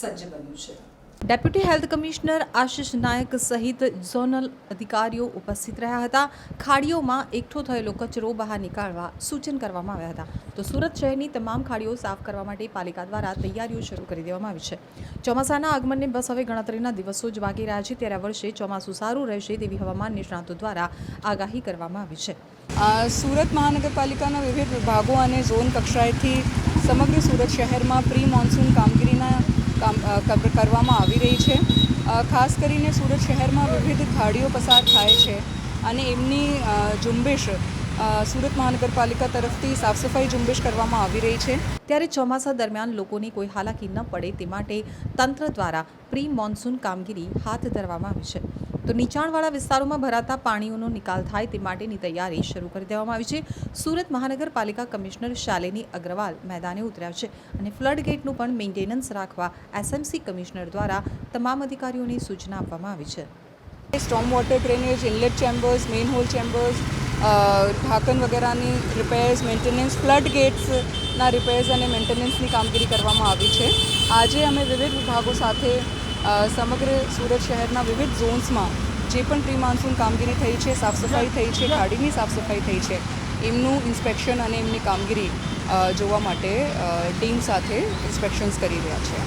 સજ્જ બન્યું છે. Deputy health commissioner Ashish Nayak સહિત ઝોનલ અધિકારીઓ ઉપસ્થિત રહ્યા હતા. ખાડીઓમાં એકઠો થયેલો કચરો બહાર નીકાળવા સૂચન કરવામાં આવ્યા હતા. તો સુરત શહેરની તમામ ખાડીઓ સાફ કરવા માટે પાલિકા દ્વારા તૈયારીઓ શરૂ કરી દેવામાં આવી છે. ચોમાસાના આગમનને બસ હવે ગણતરીના દિવસો જ બાકી રહ્યા છે. ત્યારે આ વર્ષે ચોમાસું સારું રહેશે તેવી હવામાન નિષ્ણાતો દ્વારા આગાહી કરવામાં આવી છે. સુરત મહાનગરપાલિકાના વિવિધ વિભાગો અને ઝોન કક્ષાએથી સમગ્ર સુરત શહેરમાં પ્રી મોન્સૂન કામગીરીના કામ કરવામાં આવી રહી છે. ખાસ કરીને સુરત શહેરમાં વિવિધ ખાડીઓ પસાર થાય છે અને એમની ઝુંબેશ સુરત મહાનગરપાલિકા તરફથી સાફ સફાઈ ઝુંબેશ કરવામાં આવી રહી છે. ત્યારે ચોમાસા દરમિયાન લોકોની કોઈ હાલાકી ન પડે તે માટે તંત્ર દ્વારા પ્રી મોન્સૂન કામગીરી હાથ ધરવામાં આવી છે. તો નીચાણવાળા વિસ્તારોમાં ભરાતા પાણીઓનો નિકાલ થાય તે માટેની તૈયારી શરૂ કરી દેવામાં આવી છે. સુરત મહાનગરપાલિકા કમિશનર શાલિની અગ્રવાલ મેદાને ઉતર્યા છે અને ફ્લડ ગેટનું પણ મેન્ટેનન્સ રાખવા એસએમસી કમિશનર દ્વારા તમામ અધિકારીઓને સૂચના આપવામાં આવી છે. Storm water drainage, inlet chambers manhole chambers ઢાંકણ વગેરેની રિપેર્સ મેન્ટેનન્સ ફ્લડ ગેટ્સના રિપેર્સ અને મેન્ટેનન્સની કામગીરી કરવામાં આવી છે. આજે અમે વિવિધ વિભાગો સાથે સમગ્ર સુરત શહેરના વિવિધ ઝોન્સમાં જે પણ પ્રી માન્સૂન કામગીરી થઈ છે સાફ સફાઈ થઈ છે ગાડીની સાફ સફાઈ થઈ છે, એમનું ઇન્સ્પેક્શન અને એમની કામગીરી જોવા માટે ટીમ સાથે ઇન્સ્પેક્શન્સ કરી રહ્યા છે.